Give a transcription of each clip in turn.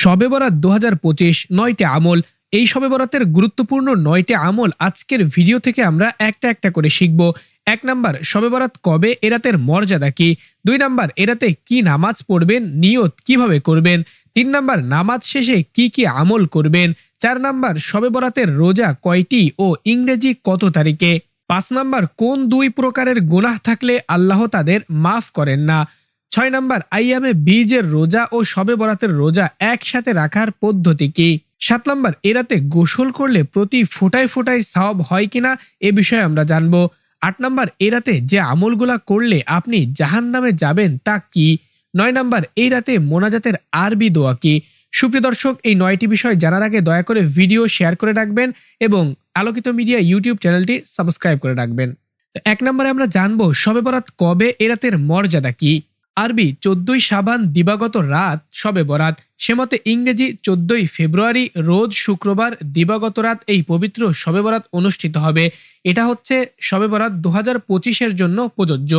শবে বরাত দু হাজার পঁচিশ নয়টি আমল। এই শবে বরাতের গুরুত্বপূর্ণ নয়টি আমল আজকের ভিডিও থেকে আমরা একটা একটা করে শিখব। এক নাম্বার, শবে বরাত কবে, এরাতের মর্যাদা কি? দুই নাম্বার, এরাতে কি নামাজ পড়বেন, নিয়ত কীভাবে করবেন? তিন নাম্বার, নামাজ শেষে কি কি আমল করবেন? চার নাম্বার, শবে বরাতের রোজা কয়টি ও ইংরেজি কত তারিখে? পাঁচ নাম্বার, কোন দুই প্রকারের গুনাহ থাকলে আল্লাহ তাদের মাফ করেন না? ছয় নাম্বার আইয়ামে বীজের রোজা ও শবে বরাতের রোজা একসাথে রাখার পদ্ধতি কি? সাত নাম্বার এরাতে গোসল করলে প্রতি ফোটায় ফোটায় সওয়াব হয় কিনা এ বিষয়ে আমরা জানব। আট নাম্বার এরাতে যে আমলগুলা করলে আপনি জাহান নামে যাবেন তা কি? নয় নাম্বার এই রাতে মোনাজাতের আরবি দোয়া কি? সুপ্রিয় দর্শক, এই নয়টি বিষয় জানার আগে দয়া করে ভিডিও শেয়ার করে রাখবেন এবং আলোকিত মিডিয়া ইউটিউব চ্যানেলটি সাবস্ক্রাইব করে রাখবেন। এক নম্বরে আমরা জানব শবে বরাত কবে এ রাতের মর্যাদা কি? আরবি চোদ্দই সাবান দিবাগত রাত সবে বরাত। সেমতে ইংরেজি চোদ্দই ফেব্রুয়ারি রোজ শুক্রবার দিবাগত রাত এই পবিত্র সবে বরাত অনুষ্ঠিত হবে। এটা হচ্ছে সবে বরাত দু হাজার পঁচিশের জন্য প্রযোজ্য।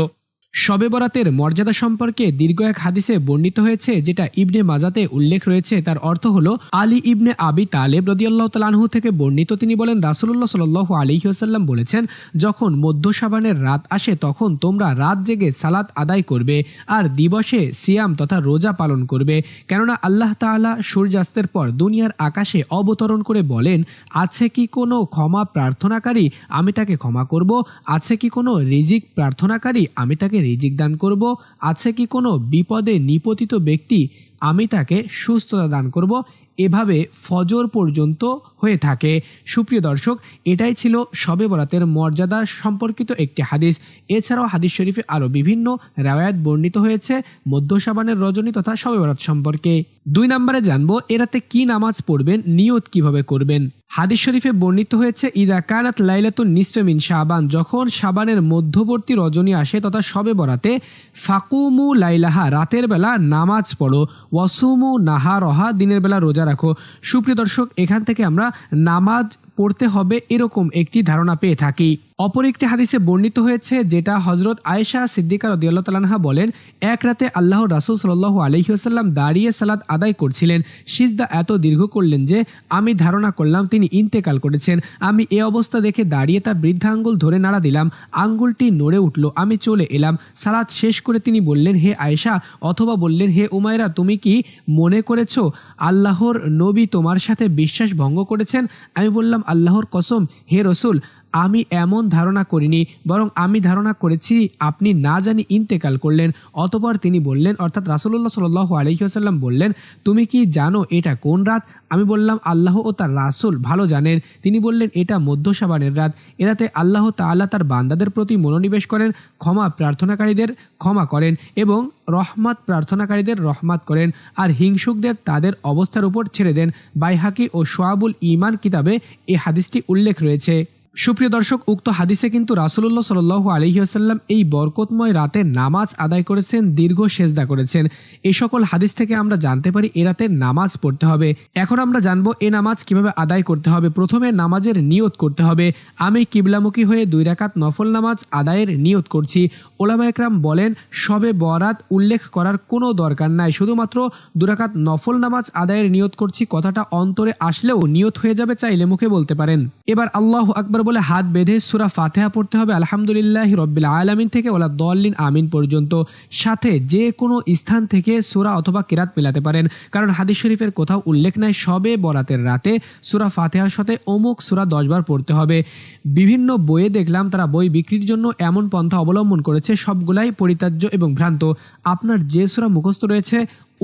শবে বরাতের মর্যাদা সম্পর্কে দীর্ঘ এক হাদিসে বর্ণিত হয়েছে, যেটা ইবনে মাজাতে উল্লেখ রয়েছে। তার অর্থ হলো, আলী ইবনে আবি তালেব রদিয়াল্লাহ তালানহু থেকে বর্ণিত তিনি বলেন রাসুল্লাহ সাল আলিহাসাল্লাম বলেছেন, যখন মধ্য সাবানের রাত আসে, তখন তোমরা রাত জেগে সালাত আদায় করবে আর দিবসে সিয়াম তথা রোজা পালন করবে। কেননা আল্লাহ তাআলা সূর্যাস্তের পর দুনিয়ার আকাশে অবতরণ করে বলেন, আছে কি কোনো ক্ষমা প্রার্থনাকারী আমি তাকে ক্ষমা করব? আছে কি কোনো রিজিক প্রার্থনাকারী আমি তাকে রিজিক দান করব। আছে কি কোনো বিপদে নিপতিত ব্যক্তি? আমি তাকে সুস্থতা দান করব। এভাবে ফজর পর্যন্ত হয়ে থাকে। সুপ্রিয় দর্শক, এটাই ছিল শবে বরাতের মর্যাদা সম্পর্কিত একটি হাদিস। এছাড়াও হাদিস শরীফে আরও বিভিন্ন রায়াত বর্ণিত হয়েছে মধ্য সাবানের রজনী তথা শবে বরাত সম্পর্কে। দুই নম্বরে জানব, এরাতে কি নামাজ পড়বেন, নিয়ত কীভাবে করবেন? হাদিস শরীফে বর্ণিত হয়েছে, ইদা কানাত লাইলাতুন নিস্টামিন শাবান যখন শাবানের মধ্যবর্তী রজনী আসে তথা সবে বরাতে, ফাকুমু লাইলাহা রাতের বেলা নামাজ পড়ো, ওয়াসুমু নাহা রহা দিনের বেলা রোজা রাখো। সুপ্রিয় দর্শক, এখান থেকে আমরা নামাজ পড়তে হবে এরকম একটি ধারণা পেয়ে থাকি। অপর একটি হাদিসে বর্ণিত হয়েছে, যেটা হজরত আয়েশা সিদ্দিকা রদিয়াল্লাহ তালানহা বলেন, এক রাতে আল্লাহ রাসুল সাল্লাহ আলহিহাসাল্লাম দাঁড়িয়ে সালাদ আদায় করছিলেন। সিজদা এত দীর্ঘ করলেন যে, আমি ধারণা করলাম তিনি ইন্তেকাল করেছেন। আমি এ অবস্থা দেখে দাঁড়িয়ে তার বৃদ্ধা আঙ্গুল ধরে নাড়া দিলাম। আঙ্গুলটি নড়ে উঠল, আমি চলে এলাম। সালাদ শেষ করে তিনি বললেন, হে আয়েশা, অথবা বললেন, হে উমায়রা তুমি কি মনে করেছ, আল্লাহর নবী তোমার সাথে বিশ্বাস ভঙ্গ করেছেন? আমি বললাম আল্লাহর কসম হে রসুল আমি এমন ধারণা করিনি, বরং আমি ধারণা করেছি, আপনি না জানি ইন্তেকাল করলেন, অতপর তিনি বললেন, অর্থাৎ রাসুল্লাহ সাল আলহিহাসাল্লাম বললেন, তুমি কি জানো এটা কোন রাত? আমি বললাম, আল্লাহ ও তার রাসুল ভালো জানেন। তিনি বললেন, এটা মধ্য সাবানের রাত। এরাতে আল্লাহ তাআলা তার বান্দাদের প্রতি মনোনিবেশ করেন, ক্ষমা প্রার্থনাকারীদের ক্ষমা করেন এবং রহমাত প্রার্থনাকারীদের রহমাত করেন, আর হিংসুকদের তাদের অবস্থার উপর ছেড়ে দেন। বাইহাকি ও সোয়াবুল ইমান কিতাবে এ হাদিসটি উল্লেখ রয়েছে। সুপ্রিয় দর্শক, উক্ত হাদিসে কিন্তু রাসুল্লাহ সাল আলহিহাসাল্লাম এই বরকতময় রাতে নামাজ আদায় করেছেন, দীর্ঘ সেজদা করেছেন। এই সকল হাদিস থেকে আমরা জানতে পারি এ রাতে নামাজ পড়তে হবে। এখন আমরা জানব এ নামাজ কীভাবে আদায় করতে হবে। প্রথমে নামাজের নিয়ত করতে হবে। আমি কিবলামুখী হয়ে দুই রাকাত নফল নামাজ আদায়ের নিয়ত করছি। ওলামা একরাম বলেন, সবে বরাত উল্লেখ করার কোনো দরকার নাই। শুধুমাত্র দুরাকাত নফল নামাজ আদায়ের নিয়ত করছি। কথাটা অন্তরে আসলেও নিয়ত হয়ে যাবে চাইলে মুখে বলতে পারেন। এবার আল্লাহ আকবর বলে হাত বেঁধে সুরা ফাতেহা পড়তে হবে। আলহামদুলিল্লাহ রব্বিল আলামিন থেকে ওলা দল্লিন, আমিন পর্যন্ত। সাথে যে কোনো স্থান থেকে সুরা অথবা কেরাত মেলাতে পারেন। কারণ হাদিস শরীফের কোথাও উল্লেখ নাই, সবে বরাতের রাতে সুরা ফাতেহার সাথে অমুক সুরা দশবার পড়তে হবে। বিভিন্ন বইয়ে দেখলাম, তারা বই বিক্রির জন্য এমন পন্থা অবলম্বন করেছে, সবগুলাই পরিত্যাজ্য এবং ভ্রান্ত। আপনার যে সুরা মুখস্থ রয়েছে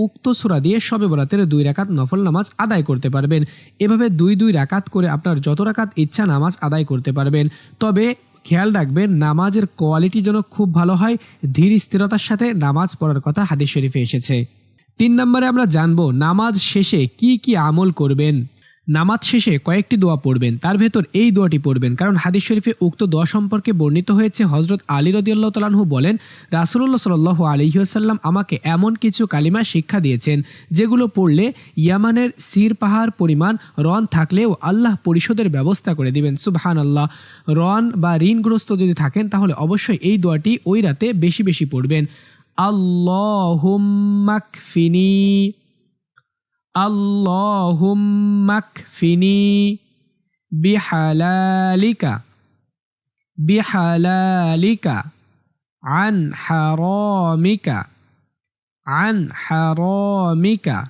উক্ত সুরা দিয়ে সবে বরাতের দুই রাকাত নফল নামাজ আদায় করতে পারবেন। এভাবে দুই দুই রাকাত করে আপনার যত রাকাত ইচ্ছা নামাজ আদায় করতে পারবেন। তবে খেয়াল রাখবেন, নামাজের কোয়ালিটি যেন খুব ভালো হয়, ধীর স্থিরতার সাথে নামাজ পড়ার কথা হাদিস শরীফে এসেছে। তিন নম্বরে আমরা জানব, নামাজ শেষে কি কি আমল করবেন? নামাজ শেষে কয়েকটি দোয়া পড়বেন, তার ভেতর এই দোয়াটি পড়বেন। কারণ হাদিস শরীফে উক্ত দোয়া সম্পর্কে বর্ণিত হয়েছে হজরত আলী রদিয়াল্লাহ তালাহু বলেন রাসুল্লাহ সাল আলহিহাসাল্লাম আমাকে এমন কিছু কালিমা শিক্ষা দিয়েছেন, যেগুলো পড়লে ইয়ামানের সির পাহাড় পরিমাণ রন থাকলেও আল্লাহ পরিশোধের ব্যবস্থা করে দিবেন। সুবহান আল্লাহ রন বা ঋণগ্রস্ত যদি থাকেন, তাহলে অবশ্যই এই দোয়াটি ওই রাতে বেশি বেশি পড়বেন। আল্লাহ ফিনি اللهم اكفني بحلالك بحلالك عن حرامك عن حرامك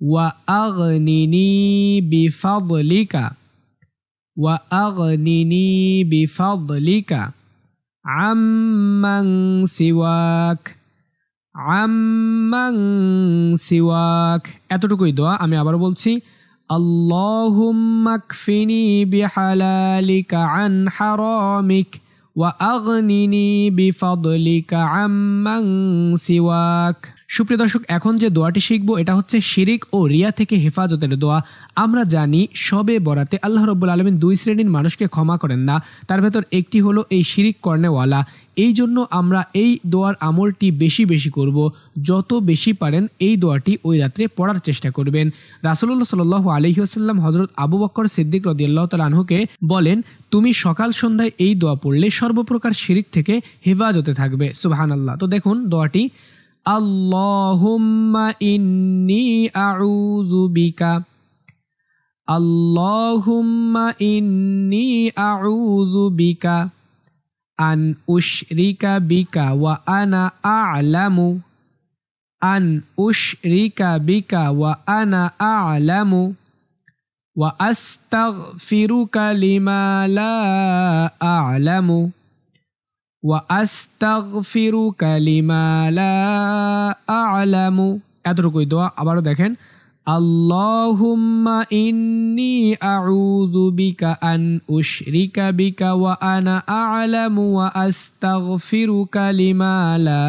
وأغنني بفضلك وأغنني بفضلك عمن سواك. আম্মাং সিওয়াক। এতটুকুই দোয়া, আমি আবার বলছি আল্লাহুম্মাকফিনি বিহালালিকা আন হারামিক ওয়া আগনিনি আম্মাং সিওয়াক। সুপ্রিয় দর্শক, এখন যে দোয়াটি শিখব, এটা হচ্ছে শিরিক ও রিয়া থেকে হেফাজতের দোয়া। আমরা জানি, সবে বরাতে আল্লাহ রব্বুল আলমিন দুই শ্রেণির মানুষকে ক্ষমা করেন না। তার ভেতর একটি হলো এই শিরিক কর্নেওয়ালা এই জন্য আমরা এই দোয়ার আমলটি বেশি বেশি করব। যত বেশি পারেন এই দোয়াটি ওই রাত্রে পড়ার চেষ্টা করবেন। রাসুল্লাহ সাল আলহিহাসাল্লাম হজরত আবু বক্কর সিদ্দিক রদিয়াল্লাহ তালাহুকে বলেন, তুমি সকাল সন্ধ্যায় এই দোয়া পড়লে সর্বপ্রকার শিরিক থেকে হেফাজতে থাকবে। সুবাহান আল্লাহ তো দেখুন দোয়াটি বিকা, আল্লাহুম্মা ইন্নি আউযু বিকা আন উশরিকা বিকা ওয়া আনা আ'লামু আন উশরিকা বিকা ওয়া আনা আ'লামু ওয়া আস্তাগফিরুকা লিমা লা আ'লামু ওয়া আস্তাগফিরুকা লিমা লা আ'লামু এতটুকুই দোয়া আবারও দেখেন আল্লাহুম্মা ইন্নি আউযু বিকা আন উশরিকা বিকা ওয়া আনা আ'লামু ওয়া আস্তাগফিরুকা লিমা লা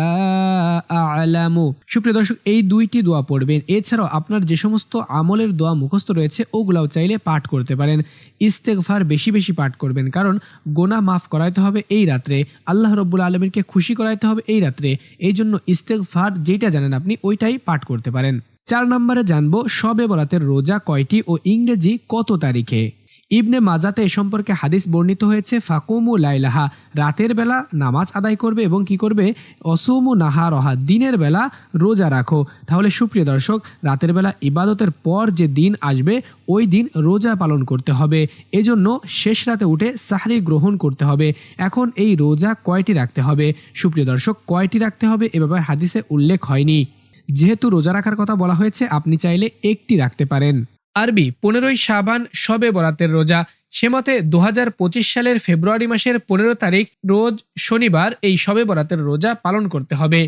আ'লামু সুপ্রিয় দর্শক, এই দুইটি দোয়া পড়বেন। এছাড়াও আপনার যে সমস্ত আমলের দোয়া মুখস্থ রয়েছে, ওগুলাও চাইলে পাঠ করতে পারেন। ইস্তেগফার বেশি বেশি পাঠ করবেন, কারণ গোনা মাফ করাইতে হবে এই রাত্রে। আল্লাহ রব্বুল আলমীরকে খুশি করাইতে হবে এই রাত্রে। এই জন্য ইস্তেগফার যেটা জানেন আপনি, ওইটাই পাঠ করতে পারেন। চার নম্বরে জানব শবে বরাতের রোজা কয়টি ও ইংরেজি কত তারিখে? ইবনে মাজাতে এ সম্পর্কে হাদিস বর্ণিত হয়েছে, ফাকুমু লাইলাহা, রাতের বেলা নামাজ আদায় করবে এবং কি করবে? অসুমু নাহা রহা দিনের বেলা রোজা রাখো। তাহলে সুপ্রিয় দর্শক, রাতের বেলা ইবাদতের পর যে দিন আসবে, ওই দিন রোজা পালন করতে হবে। এজন্য শেষ রাতে উঠে সাহারি গ্রহণ করতে হবে। এখন এই রোজা কয়টি রাখতে হবে? সুপ্রিয় দর্শক, কয়টি রাখতে হবে এ ব্যাপারে হাদিসে উল্লেখ হয়নি। যেহেতু রোজা রাখার কথা বলা হয়েছে, আপনি চাইলে একটি রাখতে পারেন। আরবি, পনেরোই সাবান সবে বরাতের রোজা। সে মতে দু হাজার পঁচিশ সালের ফেব্রুয়ারি মাসের পনেরো তারিখ, রোজ শনিবার এই সবে বরাতের রোজা পালন করতে হবে।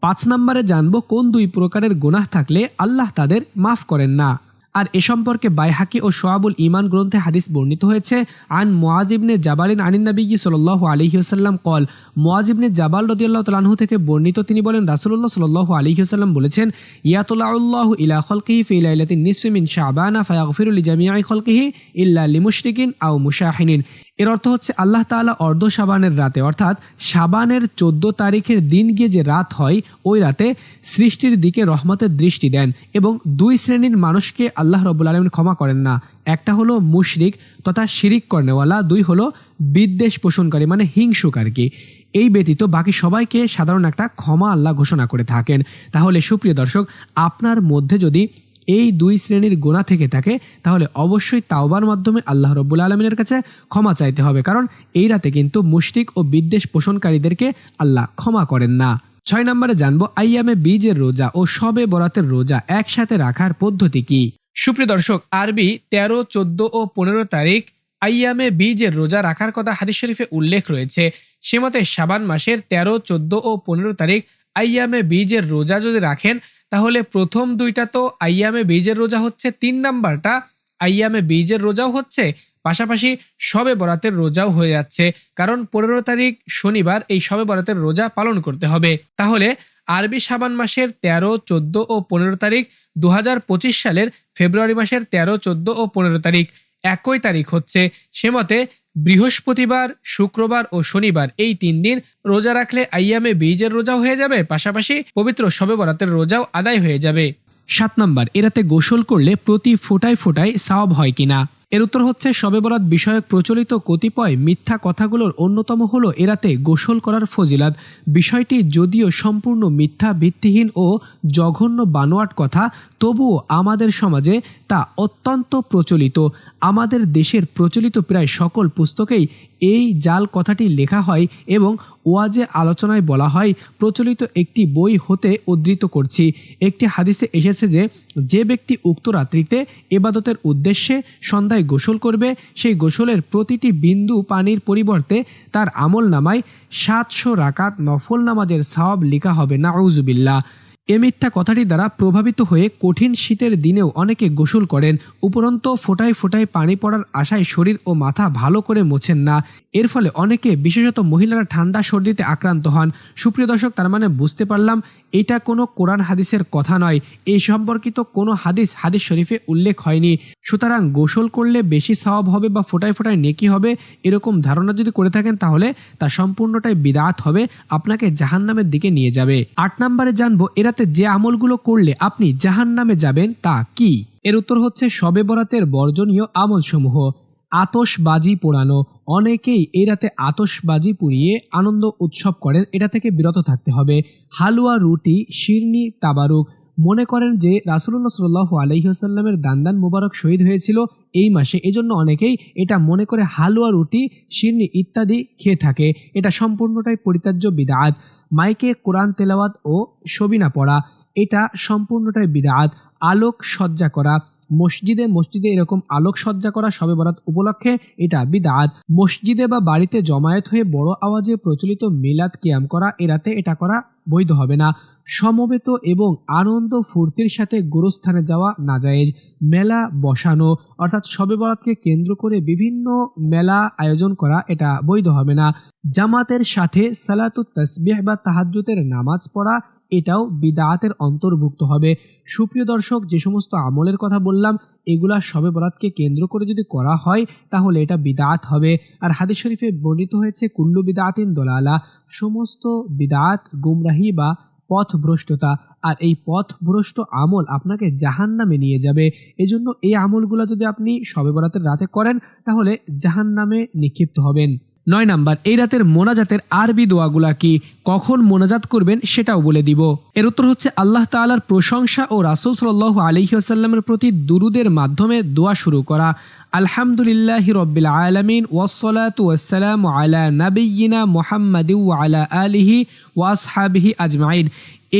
পাঁচ নম্বরে জানব কোন দুই প্রকারের গুনাহ থাকলে আল্লাহ তাদের মাফ করেন না। আর এ সম্পর্কে বাইহাকি ও সোয়াবুল ইমান গ্রন্থে হাদিস বর্ণিত হয়েছে, আন মোয়াজিবনে জাবালিন আনিন নবীজি সাল্লাহ আলহিউসাল্লাম কল মোয়াজিবনে জাবাল রদিয়াল্লাহ তালাহু থেকে বর্ণিত তিনি বলেন রাসুল্লাহ সাল্লাহ আলহিউসাল্লাম বলেছেন ইয়াতুল্লাহ ইলা খলকিহি ফিলাইলাতিন নিসমিন শাবানা ফায়াগফিরুল জামিআই খলকিহি ইল্লা লিমুশরিকিন আও মুশাহিনিন। এর অর্থ হচ্ছে আল্লাহ তাআলা অর্ধ সাবানের রাতে, অর্থাৎ সাবানের চোদ্দ তারিখের দিন গিয়ে যে রাত হয়, ওই রাতে সৃষ্টির দিকে রহমতের দৃষ্টি দেন এবং দুই শ্রেণির মানুষকে আল্লাহ রব্বুল আলমিন ক্ষমা করেন না। একটা হলো মুশরিক তথা শিরিক কর্নেওয়ালা, দুই হলো বিদ্বেষ পোষণকারী মানে হিংসুক আর কি। এই ব্যতীত বাকি সবাইকে সাধারণ একটা ক্ষমা আল্লাহ ঘোষণা করে থাকেন। তাহলে সুপ্রিয় দর্শক, আপনার মধ্যে যদি এই দুই শ্রেণির গোনা থেকে থাকে, তাহলে অবশ্যই তাওবার মাধ্যমে আল্লাহ রব্বুল আলমিনের কাছে ক্ষমা চাইতে হবে। কারণ এই রাতে কিন্তু মুশরিক ও বিদ্বেষ পোষণকারীদেরকে আল্লাহ ক্ষমা করেন না। ছয় নম্বরে জানব, আইয়ামে বীজের রোজা ও সবে বরাতের রোজা একসাথে রাখার পদ্ধতি কি? সুপ্রিয় দর্শক, আরবি তেরো, চোদ্দ ও পনেরো তারিখ আইয়ামে বীজের রোজা রাখার কথা হাদিস শরীফে উল্লেখ রয়েছে। সে মতে সাবান মাসের তেরো, চোদ্দ ও পনেরো তারিখ আইয়ামে বীজের রোজা যদি রাখেন তাহলে প্রথম দুইটা তো আইয়ামে বীজের রোজা হচ্ছে তিন নাম্বারটা। আইয়ামে বীজের রোজাও হচ্ছে, পাশাপাশি সবে বরাতের রোজাও হয়ে যাচ্ছে। কারণ পনেরো তারিখ শনিবার এই সবে বরাতের রোজা পালন করতে হবে। তাহলে আরবি সাবান মাসের তেরো, চোদ্দ ও পনেরো তারিখ দু হাজার পঁচিশ সালের ফেব্রুয়ারি মাসের তেরো, চোদ্দ ও পনেরো তারিখ একই তারিখ হচ্ছে। সে মতে বৃহস্পতিবার, শুক্রবার ও শনিবার এই তিন দিন রোজা রাখলে আইয়ামে বীজের রোজাও হয়ে যাবে, পাশাপাশি পবিত্র শবে বরাতের রোজাও আদায় হয়ে যাবে। সাত নম্বর, এরাতে গোসল করলে প্রতি ফোটায় ফোটায় সাওয়াব হয় কিনা? এর উত্তর হচ্ছে শবে বরাত বিষয়ক প্রচলিত কতিপয় মিথ্যা কথাগুলোর অন্যতম হল এরাতে গোসল করার ফজিলাত। বিষয়টি যদিও সম্পূর্ণ মিথ্যা, ভিত্তিহীন ও জঘন্য বানোয়াট কথা, তবুও আমাদের সমাজে তা অত্যন্ত প্রচলিত। আমাদের দেশের প্রচলিত প্রায় সকল পুস্তকেই এই জাল কথাটি লেখা হয় এবং ওয়াজে আলোচনায় বলা হয়, প্রচলিত একটি বই হতে উদ্ধৃত করছি। একটি হাদিসে এসেছে যে যে ব্যক্তি উক্ত রাত্রিতে এবাদতের উদ্দেশ্যে সন্ধ্যায় গোসল করবে, সেই গোসলের প্রতিটি বিন্দু পানির পরিবর্তে তার আমল নামায় সাতশো রাকাত নফল নামাজের সওয়াব লেখা হবে। নাউজুবিল্লাহ। এ মিথ্যা কথাটি দ্বারা প্রভাবিত হয়ে কঠিন শীতের দিনেও অনেকে গোসল করেন। উপরন্ত ফোটায় ফোটায় পানি পড়ার আশায় শরীর ও মাথা ভালো করে মোছেন না। এর ফলে অনেকে, বিশেষত মহিলারা ঠান্ডা সর্দিতে আক্রান্ত হন। সুপ্রিয় দর্শক, তার মানে বুঝতে পারলাম, এটা কোনো কোরআন হাদিসের কথা নয়। এই সম্পর্কিত কোনো হাদিস হাদিস শরীফে উল্লেখ হয়নি। সুতরাং গোসল করলে বেশি সওয়াব হবে বা ফোটায় ফোটায় নেকি হবে, এরকম ধারণা যদি করে থাকেন তাহলে তা সম্পূর্ণটাই বিদাত হবে, আপনাকে জাহান্নামের দিকে নিয়ে যাবে। আট নম্বরে জানব এরাতে যে আমলগুলো করলে আপনি জাহান্নামে যাবেন তা কি? এর উত্তর হচ্ছে শবে বরাতের বর্জনীয় আমলসমূহ। আতসবাজি পোড়ানো। অনেকেই এই রাতে আতসবাজি পুড়িয়ে আনন্দ উৎসব করেন। এটা থেকে বিরত থাকতে হবে। হালুয়া, রুটি, শিরনি, তাবারুক। মনে করেন যে রাসুল্লাহ সাল্লাহ আলহিহাসাল্লামের দান্দান মুবারক শহীদ হয়েছিল এই মাসে। এজন্য অনেকেই এটা মনে করে হালুয়া, রুটি, শিরনি ইত্যাদি খেয়ে থাকে। এটা সম্পূর্ণটাই পরিত্যাজ্য বিদাত। মাইকে কোরআন তেলাওয়াত ও সবিনা পড়া। এটা সম্পূর্ণটাই বিরাট। আলোক সজ্জা করা। মসজিদে মসজিদে এরকম আলোক সজ্জা করা সবে বরাত উপলক্ষে এটা বিদাত মসজিদে বা বাড়িতে জমায়েত হয়ে বড় আওয়াজে প্রচলিত মিলাদ কিয়াম করা, এরাতে এটা করা বৈধ হবে না। সমবেত এবং আনন্দ ফুর্তির সাথে গোরস্থানে যাওয়া নাজায়েজ মেলা বসানো, অর্থাৎ শবে বরাতকে কেন্দ্র করে বিভিন্ন মেলা আয়োজন করা এটা বৈধ হবে না। জামাতের সাথে সালাতুত তসবিহ বা তাহাজ্জুতের নামাজ পড়া, এটাও বিদাতের অন্তর্ভুক্ত হবে। সুপ্রিয় দর্শক, যে সমস্ত আমলের কথা বললাম, এগুলা শবে বরাতকে কেন্দ্র করে যদি করা হয়, তাহলে এটা বিদাত হবে। আর হাদিস শরীফে বর্ণিত হয়েছে, কুল্লু বিদাতিন দোলালা, সমস্ত বিদাত, গুমরাহি বা পথভ্রষ্টতা আর এই পথভ্রষ্ট আমল আপনাকে জাহান নামে নিয়ে যাবে। এজন্য এই আমলগুলো যদি আপনি সবে বরাতের রাতে করেন, তাহলে জাহান নামে নিক্ষিপ্ত হবেন। নয় নাম্বার, এই রাতের মোনাজাতের আরবি দোয়াগুলা কি? কখন মোনাজাত করবেন সেটাও বলে দিব। এর উত্তর হচ্ছে আল্লাহ তাআলার প্রশংসা ও রাসূল সাল্লাল্লাহু আলাইহি ওয়াসাল্লামের প্রতি দুরুদের মাধ্যমে দোয়া শুরু করা। আলহামদুলিল্লাহ রব্বিল আলামিন, ওয়াসসালাতু ওয়াসসালামু আলা নাবিয়িনা মুহাম্মাদি আলা আলিহি ওয়াসহাবিহি আজমাইন।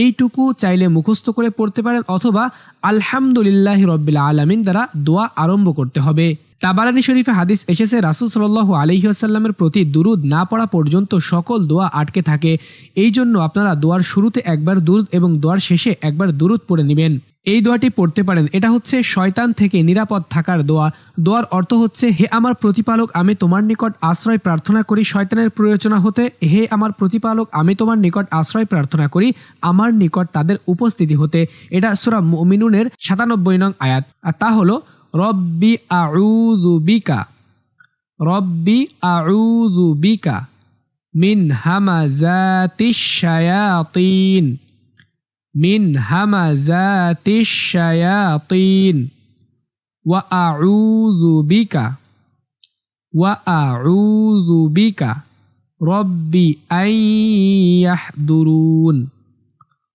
এইটুকু চাইলে মুখস্থ করে পড়তে পারেন অথবা আলহামদুলিল্লাহ রব্বিল আলামিন দ্বারা দোয়া আরম্ভ করতে হবে। তাবারানি শরীফে হাদিস এসেছে, রাসুল সাল্লাল্লাহু আলাইহি আসাল্লামের প্রতি দুরুদ না পড়া পর্যন্ত সকল দোয়া আটকে থাকে। এই জন্য আপনারা দোয়ার শুরুতে একবার দুরুদ এবং দোয়ার শেষে একবার দুরুদ পড়ে নেবেন। এই দোয়াটি পড়তে পারেন। এটা হচ্ছে শয়তান থেকে নিরাপদ থাকার দোয়া। দোয়ার অর্থ হচ্ছে, হে আমার প্রতিপালক, আমি তোমার নিকট আশ্রয় প্রার্থনা করি। শয়তানের প্রয়োজনা হতে, হে আমার প্রতিপালক, আমি তোমার নিকট আশ্রয় প্রার্থনা করি। আমার নিকট তাদের উপস্থিতি হতে। এটা সুরা মুমিনুনের সাতানব্বই নং আয়াত। আর তা হলো, রব্বি আউযু বিকা, রব্বি আউযু বিকা মিন হামাজাতিশ শায়াতিন। মিন হামাজাতিশ শায়াতিন ওয়া আউযু বিকা ওয়া আউযু বিকা রব্বি আইয়াহদুরুন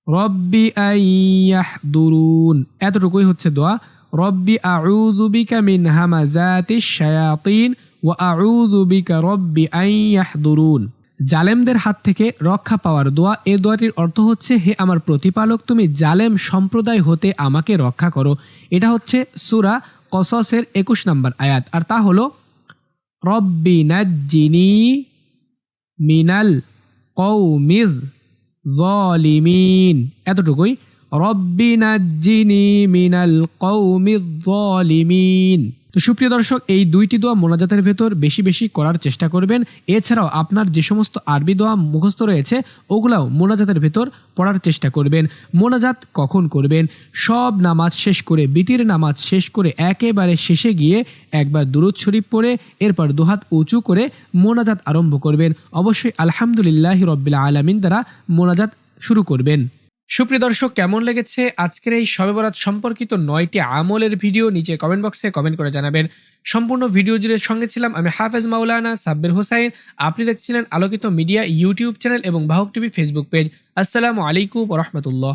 রব্বি আইয়াহদুরুন এতটুকুই হচ্ছে দোয়া। রব্বি আউযু বিকা মিন হামাজাতিশ শায়াতিন ওয়া আউযু বিকা রব্বি আইয়াহদুরুন জালেমদের হাত থেকে রক্ষা পাওয়ার দোয়া। এ দোয়াটির অর্থ হচ্ছে, হে আমার প্রতিপালক, তুমি জালেম সম্প্রদায় হতে আমাকে রক্ষা করো। এটা হচ্ছে সুরা কসসের একুশ নম্বর আয়াত। আর তা হল, রব্বি নাজ্জিনি মিনাল কৌমিজ জলিমিন এতটুকুই। তো সুপ্রিয় দর্শক, এই দুইটি দোয়া মোনাজাতের ভেতর বেশি বেশি করার চেষ্টা করবেন। এছাড়াও আপনার যে সমস্ত আরবি দোয়া মুখস্থ রয়েছে, ওগুলাও মোনাজাতের ভেতর পড়ার চেষ্টা করবেন। মোনাজাত কখন করবেন? সব নামাজ শেষ করে, বিতির নামাজ শেষ করে, একেবারে শেষে গিয়ে একবার দুরুদ শরীফ পড়ে, এরপর দুহাত উঁচু করে মোনাজাত আরম্ভ করবেন। অবশ্যই আলহামদুলিল্লাহ রব্বিল আলমিন দ্বারা মোনাজাত শুরু করবেন। সুপ্রিয় দর্শক, কেমন লেগেছে আজকের এই শবে বরাত সম্পর্কিত নয়টি আমলের ভিডিও? নিচে কমেন্ট বক্সে কমেন্ট করে জানাবেন। সম্পূর্ণ ভিডিও জুড়ে সঙ্গে ছিলাম আমি হাফেজ মাওলানা সাব্বির হোসাইন। আপনি দেখছিলেন আলোকিত মিডিয়া ইউটিউব চ্যানেল এবং বাহক টিভি ফেসবুক পেজ। আসসালামু আলাইকুম রহমতুল্লাহ।